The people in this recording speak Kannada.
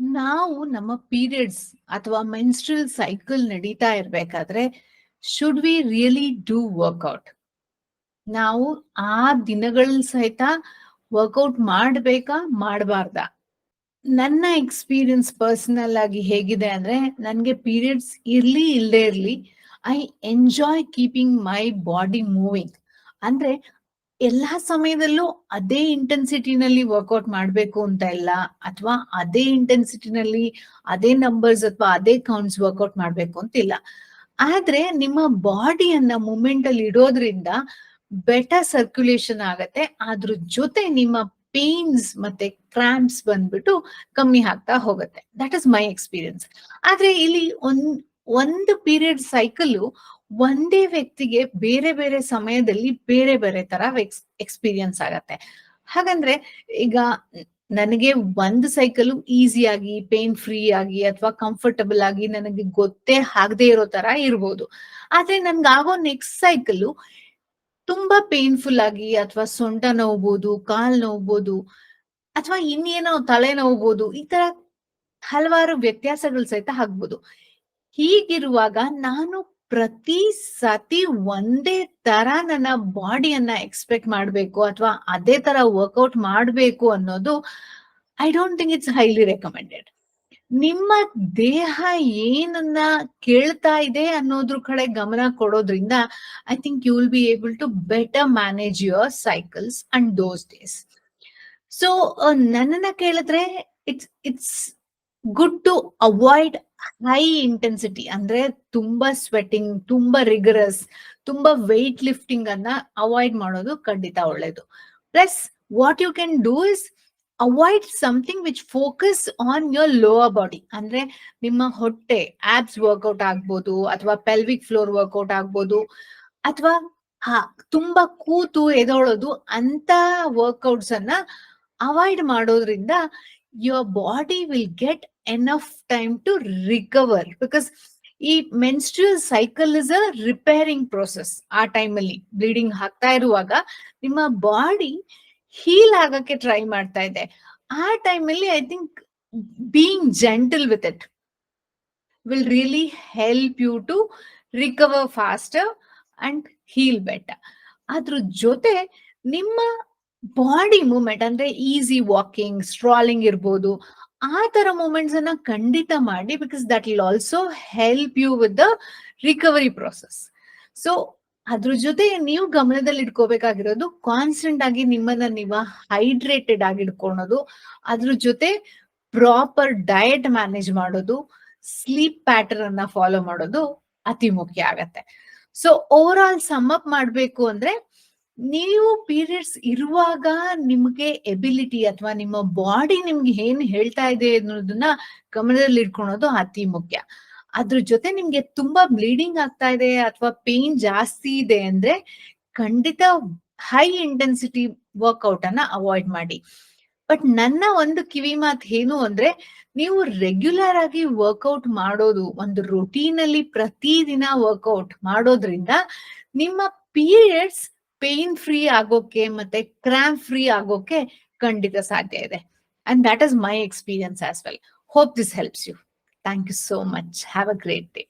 ನಾವು ನಮ್ಮ ಪೀರಿಯಡ್ಸ್ ಅಥವಾ ಮೆನ್ಸ್ಟ್ರಲ್ ಸೈಕಲ್ ನಡೀತಾ ಇರ್ಬೇಕಾದ್ರೆ should we really do workout ನಾವು ಆ ದಿನಗಳ ಸಹಿತ ವರ್ಕೌಟ್ ಮಾಡ್ಬೇಕಾ, ಮಾಡಬಾರ್ದ? ನನ್ನ ಎಕ್ಸ್ಪೀರಿಯನ್ಸ್ ಪರ್ಸನಲ್ ಆಗಿ ಹೇಗಿದೆ ಅಂದ್ರೆ, ನನಗೆ ಪೀರಿಯಡ್ಸ್ ಇರ್ಲಿ ಇಲ್ಲದೆ ಇರ್ಲಿ I enjoy keeping my body moving ಅಂದ್ರೆ ಎಲ್ಲಾ ಸಮಯದಲ್ಲೂ ಅದೇ ಇಂಟೆನ್ಸಿಟಿನಲ್ಲಿ ವರ್ಕೌಟ್ ಮಾಡ್ಬೇಕು ಅಂತ ಇಲ್ಲ. ಅಥವಾ ಅದೇ ಇಂಟೆನ್ಸಿಟಿನಲ್ಲಿ ಅದೇ ನಂಬರ್ಸ್ ಅಥವಾ ಅದೇ ಕೌಂಟ್ಸ್ ವರ್ಕೌಟ್ ಮಾಡ್ಬೇಕು ಅಂತ ಇಲ್ಲ. ಆದ್ರೆ ನಿಮ್ಮ ಬಾಡಿಯನ್ನ ಮೂಮೆಂಟ್ ಅಲ್ಲಿ ಇಡೋದ್ರಿಂದ ಬೆಟರ್ ಸರ್ಕ್ಯುಲೇಷನ್ ಆಗತ್ತೆ. ಅದ್ರ ಜೊತೆ ನಿಮ್ಮ ಪೇನ್ಸ್ ಮತ್ತೆ ಕ್ರಾಂಪ್ಸ್ ಬಂದ್ಬಿಟ್ಟು ಕಮ್ಮಿ ಆಗ್ತಾ ಹೋಗುತ್ತೆ. ದಟ್ ಇಸ್ ಮೈ ಎಕ್ಸ್ಪೀರಿಯನ್ಸ್ ಆದ್ರೆ ಇಲ್ಲಿ ಒಂದ್, ಒಂದು ಪೀರಿಯಡ್ ಸೈಕಲ್ ಒಂದೇ ವ್ಯಕ್ತಿಗೆ ಬೇರೆ ಬೇರೆ ಸಮಯದಲ್ಲಿ ಬೇರೆ ಬೇರೆ ತರ ಎಕ್ಸ್ಪೀರಿಯನ್ಸ್ ಆಗತ್ತೆ. ಹಾಗಂದ್ರೆ ಈಗ ನನಗೆ ಒಂದು ಸೈಕಲ್ ಈಸಿಯಾಗಿ ಪೇನ್ ಫ್ರೀ ಆಗಿ ಅಥವಾ ಕಂಫರ್ಟಬಲ್ ಆಗಿ ನನಗೆ ಗೊತ್ತೇ ಆಗದೆ ಇರೋ ತರ ಇರ್ಬೋದು. ಆದ್ರೆ ನನ್ಗಾಗೋ ನೆಕ್ಸ್ಟ್ ಸೈಕಲ್ ತುಂಬಾ ಪೇನ್ಫುಲ್ ಆಗಿ ಅಥವಾ ಸೊಂಟ ನೋವ್ಬೋದು, ಕಾಲ್ ನೋವ್ಬೋದು ಅಥವಾ ಇನ್ನೇನೋ ತಲೆ ನೋವ್ಬೋದು, ಈ ತರ ಹಲವಾರು ವ್ಯತ್ಯಾಸಗಳು ಸಹಿತ ಆಗ್ಬೋದು. ಹೀಗಿರುವಾಗ ನಾನು ಪ್ರತಿ ಸತಿ ಒಂದೇ ತರ ನನ್ನ ಬಾಡಿಯನ್ನ ಎಕ್ಸ್ಪೆಕ್ಟ್ ಮಾಡ್ಬೇಕು ಅಥವಾ ಅದೇ ತರ ವರ್ಕೌಟ್ ಮಾಡ್ಬೇಕು ಅನ್ನೋದು, I don't think it's highly recommended. ನಿಮ್ಮ ದೇಹ ಏನನ್ನ ಕೇಳ್ತಾ ಇದೆ ಅನ್ನೋದ್ರ ಕಡೆ ಗಮನ ಕೊಡೋದ್ರಿಂದ, I think you will be able to better manage your cycles and those days. So ನನ್ನನ್ನ ಕೇಳಿದ್ರೆ it's it's good to avoid high intensity ಅಂದ್ರೆ ತುಂಬಾ ಸ್ವೆಟಿಂಗ್ ತುಂಬಾ ರಿಗರಸ್ ತುಂಬಾ ವೆಯ್ಟ್ ಲಿಫ್ಟಿಂಗ್ ಅನ್ನ ಅವಾಯ್ಡ್ ಮಾಡೋದು ಖಂಡಿತ ಒಳ್ಳೇದು. Plus what you can do is avoid something which focus on your lower body ಅಂದ್ರೆ ನಿಮ್ಮ ಹೊಟ್ಟೆ ಆಬ್ಸ್ ವರ್ಕೌಟ್ ಆಗ್ಬೋದು, ಅಥವಾ ಪೆಲ್ವಿಕ್ ಫ್ಲೋರ್ ವರ್ಕೌಟ್ ಆಗ್ಬೋದು, ಅಥವಾ ಹಾ, ತುಂಬಾ ಕೂತು ಎದೊಳೋದು ಅಂತ ವರ್ಕೌಟ್ಸ್ ಅನ್ನ ಅವಾಯ್ಡ್ ಮಾಡೋದ್ರಿಂದ your body will get enough time to recover because ಈ menstrual cycle is a repairing process ಆ ಟೈಮಲ್ಲಿ ಬ್ಲೀಡಿಂಗ್ ಆಗ್ತಾ ಇರುವಾಗ ನಿಮ್ಮ ಬಾಡಿ ಹೀಲ್ ಆಗಕ್ಕೆ ಟ್ರೈ ಮಾಡ್ತಾ ಇದೆ. ಆ ಟೈಮಲ್ಲಿ I think being gentle with it will really help you to recover faster and heal better ಅದ್ರ ಜೊತೆ ನಿಮ್ಮ ಬಾಡಿ ಮೂವ್ಮೆಂಟ್ ಅಂದ್ರೆ ಈಸಿ ವಾಕಿಂಗ್ ಸ್ಟ್ರಾಲಿಂಗ್ ಇರ್ಬೋದು. ಆ ತರ ಮೂಮೆಂಟ್ಸ್ ಅನ್ನ ಖಂಡಿತ ಮಾಡಿ because that will also help you with the recovery process so ಅದ್ರ ಜೊತೆ ನೀವು ಗಮನದಲ್ಲಿ ಇಟ್ಕೋಬೇಕಾಗಿರೋದು ಕಾನ್ಸ್ಟೆಂಟ್ ಆಗಿ ನಿಮ್ಮನ್ನ ನೀವು ಹೈಡ್ರೇಟೆಡ್ ಆಗಿ ಇಟ್ಕೊಳೋದು. ಅದ್ರ ಜೊತೆ ಪ್ರಾಪರ್ ಡಯಟ್ ಮ್ಯಾನೇಜ್ ಮಾಡೋದು. ಸ್ಲೀಪ್ ಪ್ಯಾಟರ್ನ್ ಅನ್ನ ಫಾಲೋ ಮಾಡೋದು ಅತಿ ಮುಖ್ಯ ಆಗತ್ತೆ. So overall sum up ಮಾಡಬೇಕು ಅಂದ್ರೆ ನೀವು ಪೀರಿಯಡ್ಸ್ ಇರುವಾಗ ನಿಮ್ಗೆ ಎಬಿಲಿಟಿ ಅಥವಾ ನಿಮ್ಮ ಬಾಡಿ ನಿಮ್ಗೆ ಏನ್ ಹೇಳ್ತಾ ಇದೆ ಅನ್ನೋದನ್ನ ಗಮನದಲ್ಲಿ ಇಟ್ಕೊಳೋದು ಅತಿ ಮುಖ್ಯ. ಅದ್ರ ಜೊತೆ ನಿಮ್ಗೆ ತುಂಬಾ ಬ್ಲೀಡಿಂಗ್ ಆಗ್ತಾ ಇದೆ ಅಥವಾ ಪೇನ್ ಜಾಸ್ತಿ ಇದೆ ಅಂದ್ರೆ ಖಂಡಿತ ಹೈ ಇಂಟೆನ್ಸಿಟಿ ವರ್ಕೌಟ್ ಅನ್ನ ಅವಾಯ್ಡ್ ಮಾಡಿ. ಬಟ್ ನನ್ನ ಒಂದು ಕಿವಿ ಮಾತು ಏನು ಅಂದ್ರೆ ನೀವು ರೆಗ್ಯುಲರ್ ಆಗಿ ವರ್ಕೌಟ್ ಮಾಡೋದು ಒಂದು ರೊಟೀನ್ ಅಲ್ಲಿ ಪ್ರತಿದಿನ ವರ್ಕೌಟ್ ಮಾಡೋದ್ರಿಂದ ನಿಮ್ಮ ಪೀರಿಯಡ್ಸ್ ಪೇನ್ ಫ್ರೀ ಆಗೋಕೆ ಮತ್ತೆ ಕ್ರಾಂಪ್ ಫ್ರೀ ಆಗೋಕೆ ಖಂಡಿತ ಸಾಧ್ಯ ಇದೆ and that is my experience as well hope this helps you thank you so much have a great day